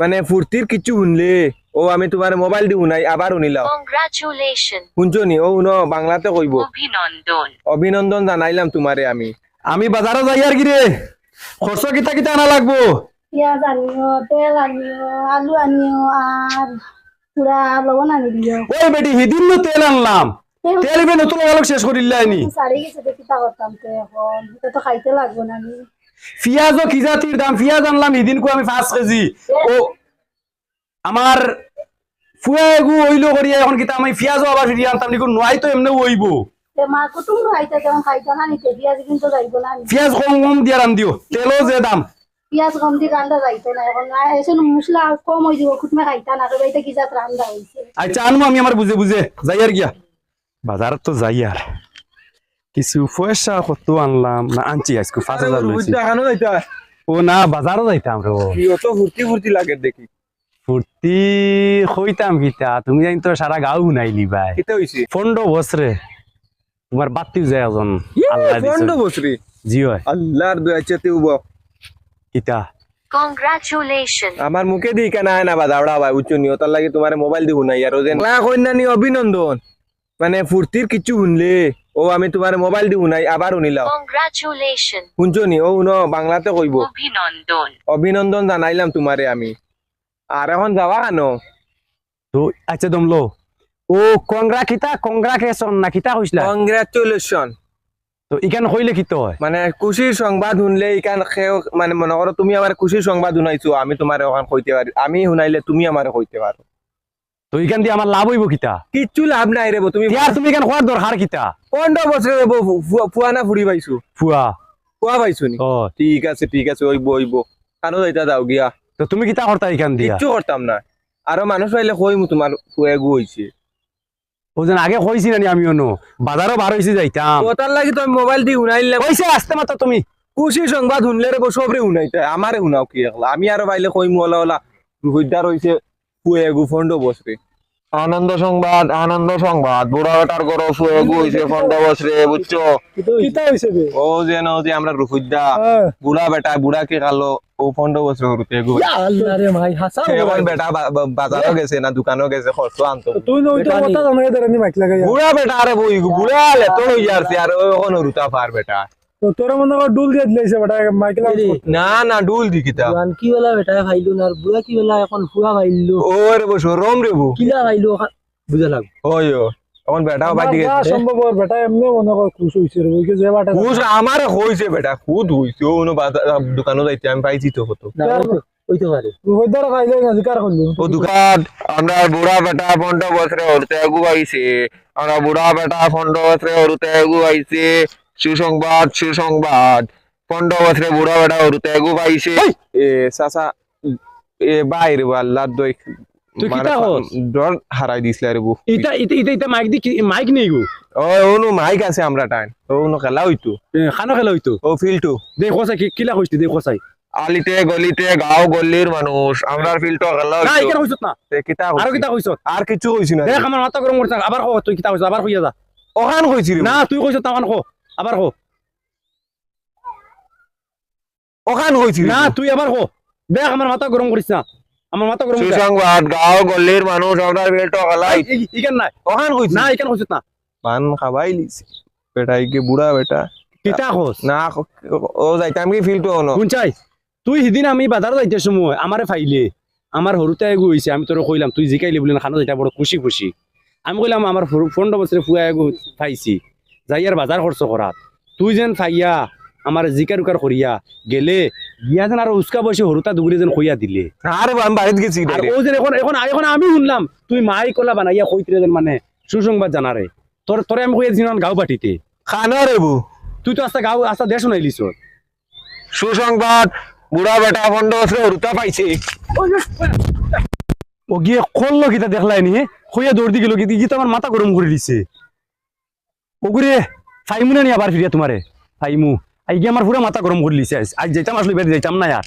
মানে ফুর্তির কিছু শুনলে ও আমি তোমার মোবাইল দিব নাই আবার শুনিলাম Congratulations, শুনছো ও শুনো বাংলাতে কইব। অভিনন্দন। অভিনন্দন জানাইলাম তোমারে আমি। আমি বাজারে যাই আর কি রে। খরচ কিতা কিতা আনা লাগবো? পেঁয়াজ আনিও তেল আনিও আলু আনিও আর পুরা লবণ আনি দিও। ওই বেটি হিদিন নো তেল আনলাম। তেল ইবে নতুন অলপ শেষ করিল্লাইনি সারি গেছে দেখি তা করতাম তো এখন। তো খাইতে লাগবো না আমি। পিঁয়াজও কি জাতির দাম? পিঁয়াজ আনলাম হিদিন কো আমি পাঁচ কেজি। ও আমার ফুয়া এগু ওইলো করিয়া এখন কিতা আমি পিঁয়াজও আবার ফিরিয়ে আনতাম নিকো নোয়াই তো এমনি ওইবো। পেঁয়াজ কম কম দিয়া রান দিও তেলও যে দাম। পেঁয়াজ কম দি রান্দা যাইতো না এখন মশলা কম হয়ে যাব কুটমে খাইতা না তো এটা কি জাত রান্দা হয়েছে আচ্ছা আনব আমি আমার বুঝে বুঝে যাই আর গিয়া বাজারত তো যাই আর কিছু পয়সা কত আনলাম? না আনছি আজকে পাঁচ হাজার ও না বাজারও যাইতাম রো কি অত ফুর্তি ফুর্তি লাগে দেখি। ফুর্তি হইতাম কিতা? তুমি জানি তো সারা গাও শুনাইলি ভাই। পনেরো বছরে তোমার বাতিও যায় এজন। আল্লাহ পন্ড দিছে বছরি জি হয়। আল্লাহর দয়া চেতে উব। কিতা? Congratulations, আমার মুখে দি কেনা না বা দাওড়া ভাই উচ্চ নিও তার লাগে তোমার মোবাইল দিব নাই আর ওদের না কন্যা নি অভিনন্দন। মানে ফুর্তির কিছু শুনলে ও আমি তোমার মোবাইল দিব নাই আবার শুনিলাম congratulations, শুনছো নি? ও শুনো বাংলাতে কইব। অভিনন্দন। অভিনন্দন জানাইলাম তোমারে আমি। আর এখন যাওয়া কেন? তো আচ্ছা দমলো ও কংগ্রা কিতা? কংগ্রা কেসন না কিতা কইসলা কংগ্রাচুলেশন তো ইখান কইলে কিত হয় মানে খুশির সংবাদ শুনলে ইকান সেও মানে মনে করো তুমি আমার খুশির সংবাদ শুনাইছো আমি তোমার ওখান কইতে পারি আমি শুনাইলে তুমি আমার কইতে পারো তো ইখান দিয়ে আমার লাভ হইব কিতা? কিচ্ছু লাভ নাই রে তুমি ইয়ার তুমি ইখান হওয়ার দরকার কিতা? পনেরো বছর রে ফুয়া না ফুড়ি পাইছো? ফুয়া। ফুয়া পাইছো নি? ও ঠিক আছে ঠিক আছে ওইব ওইব কানো যাইতা যাও গিয়া। তো তুমি কিতা করতা ইখান দিয়া? কিচ্ছু করতাম না আরও মানুষ পাইলে কইমু তোমার ফুয়া গু হইছে ও যেন আগে কইছি না আমি অন্য বাজারও বার হইছে যাইতাম ওটার লাগি তো মোবাইল দি শুনাইলে কইছে আসতে মাত্র তুমি। খুশির সংবাদ শুনলে রে সবরে শুনাইতে আমারে শুনাও কি আমি আরও পাইলে কইমু ওলা ওলা। হইদার হইছে ফুয়ে গু ফন্ড বসরে। আনন্দ সংবাদ আনন্দ সংবাদ। বুড়া বেটার গরো ফুয়ে গু হইছে ফন্ড বসরে বুঝছ? কিতা হইছে? বে? ও যেন যে আমরা রুফুদ্দা বুড়া বেটা বুড়া কে খালো ও ফন্ড বসরে হরুতে গু। আল্লাহ রে ভাই হাসা এখন বেটা বাজারও গেছে না দোকানও গেছে খরচ আনতো। তুই নই তো কথা জানাই দরে মাইক লাগাই বুড়া বেটা আরে বই বুড়া লে তো হই যাচ্ছে আর এখন রুতা পার বেটা। তো তোর মনে কর ডুল দিয়ে দিলেছে বেটা না না ডুল দি কিতা। গান কি বেলা বেটা ভাইলো না আর বুড়া কি বেলা এখন ফুয়া ভাইলো। ও রে বো সরম রে বু। কিলা ভাইলো বুঝা লাগ ওই এখন বেটাও বাদি গেছে সম্ভব ওর বেটা এমনি মনে কর খুশ হইছে রে ওইকে যে বাটা খুশ আমার হইছে বেটা খুদ হইছে। ও নো বাজার যাইতে আমি পাইছি তো কত। না হইতে পারে ওই খাইলে না জিকার করলি। ও দোকান আমরা বুড়া বেটা ফন্ড বছরে হরতে আগু আইছে। আমরা বুড়া বেটা ফন্ড বছরে হরতে আগু আইছে। সুসংবাদ সুসংবাদ। ফন্ড বছরে বুড়া বেটা হরতে আগু আইছে এ সাসা এ বাইরে আল্লাহ দই তুই কিতা হস? ডর হারাই দিছিল রে বু ইটা ইটা ইটা ইটা মাইক দি মাইক নেই গো? ও ওনো মাইক আছে আমরা টাইম। ওনো খেলা হইতো। খানো খেলা হইতো? ও ফিল্টু। কি- কিলা কইছি আলিতে গলিতে গাঁও মানুষ। ফিল্টো খেলা না তে আরও কইছি? কিছু কইছি না। দেখ আমার মাথা গরম করছে আবার তুই কিতা কইছ আবার কইয়া যা ওখান কইছি না তুই কইছত না কো। আবার কো ওখান কইছি না তুই আবার কো দেখ আমার মাথা গরম করিস না। আমার মাথা গরম করছে সুসংবাদ গাঁও গল্লির মানুষ আমরা ফিল্টো খেলা হইতো। ইখান নাই। ওখান কইছি না ইখান কইছত না। পান খাবাই লিছি। বেটা ইকে বুড়া বেটা? কিতা কস না ও যাইতাম কি ফিল্টো হনো? কোন চাই তুই সিদিন আমি বাজারে যাইতে সময় আমারে ফাইলে। আমার হরুতে এগু হইছে আমি তোর কইলাম তুই জিকাইলি বলি না খানো যাইতা বড় খুশি খুশি আমি কইলাম আমার ফোন বছরে ফুয়া এগু ফাইছি যাই আর বাজার খরচ করা। তুই যেন ফাইয়া আমার জিকার উকার করিয়া গেলে গিয়া যেন আর উস্কা বসে হরুতা দুগুলি যেন কইয়া দিলে। আরে আমি বাড়িতে গেছি আর ও যেন এখন এখন এখন আমি শুনলাম তুই মাই কলা বানাইয়া কইতরে যেন মানে সুসংবাদ জানারে তোর তোরে আমি কইয়া দিছিলাম গাঁও পাটিতে খানো রে বু। তুই তো আস্তা গাঁও আস্তা দেশ শুনাইলিস সুসংবাদ বুড়া বেটা ফন্ড বছরে হরুতা পাইছে। ও গিয়ে করল কিতা দেখলাই নি হইয়া দৌড় দি গেল কি গিয়ে তো আমার মাথা গরম করে দিছে। ওগুরে ফাইমু না নি আবার ফিরিয়া তোমারে? ফাইমু আই গিয়ে আমার পুরো মাথা গরম করে লিছে আজ আজ যাইতাম আসলে বের যাইতাম না আর।